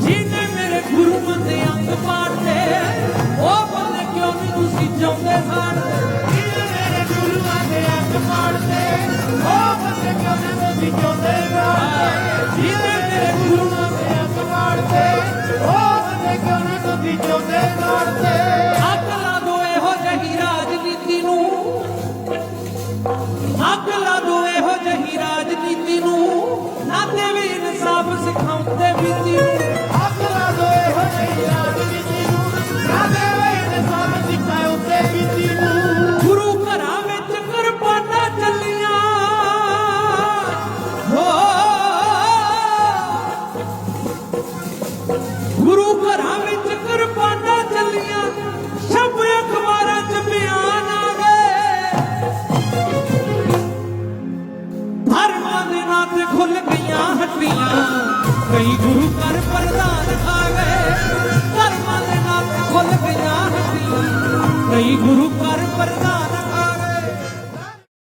ਜਿਹਨੇ ਮੇਰੇ ਗੁਰੂ ਦੇ ਅੰਗ ਪਾੜਦੇ, ਉਹ ਬੰਦੇ ਕਿਉਂ ਨਹੀਂ ਤੁਸੀਂ ਚਾਹੁੰਦੇ ਸਾਡੇ ਜਿਹਨੇ ਮੇਰੇ ਗੁਰੂਆਂ ਦੇ ਅੰਗ ਪਾੜਦੇ, ਉਹ ਬੰਦੇ ਕਿਉਂ ਨਹੀਂ ਤੁਸੀਂ ਚਾਹੁੰਦੇ ਸਾਡੇ ਜਿਹਨੇ ਮੇਰੇ ਗੁਰੂਆਂ ਦੇ ਅੰਗ ਪਾੜਦੇ, ਉਹ ਬੰਦੇ ਕਿਉਂ ਨਹੀਂ ਤੁਸੀਂ ਚਾਹੁੰਦੇ ਸਾਡੇ ਅੱਗ ਲਾ ਦੋ ਇਹੋ ਜਿਹੀ ਰਾਜਨੀਤੀ ਨੂੰ। ਅੱਗ ਲਾ ਦੋ ਇਹੋ ਜਿਹੀ ਸਿਖਾਉਂਦੇ ਬੀਤੀ ਨੂੰ ਅੱਗ ਲਾ ਦੋ ਇਹੋ ਜਿਹੀ ਰਾਜਨੀਤੀ ਨੂੰ ਨਾ ਦੇਵੀ ਇਨਸਾਫ ਸਿਖਾਉਂਦੇ ਬੀਤੀ ਨੂੰ ਗੁਰੂ ਘਰਾਂ ਵਿੱਚ ਕੁਰਬਾਨਾਂ ਚੱਲੀਆਂ। ਹੋ। ਗੁਰੂ ਘਰਾਂ ਵਿੱਚ ਕੁਰਬਾਨਾਂ ਚੱਲੀਆਂ, ਸਭ ਅਖਬਾਰਾਂ 'ਚ ਬਿਆਨ ਆ ਗਏ। ਧਰਮਾਂ ਦੇ ਨਾਂ ਤੇ ਖੁੱਲ ਗਈਆਂ ਹੱਟੀਆਂ ਕਈ ਗੁਰੂ ਘਰ ਪ੍ਰਧਾਨ ਆ ਗਏ ਧਰਮਾਂ ਦੇ ਨਾਂ ਖੁੱਲ ਗਈਆਂ ਹੱਟੀਆਂ ਕਈ ਗੁਰੂ ਘਰ ਪ੍ਰਦਾਨ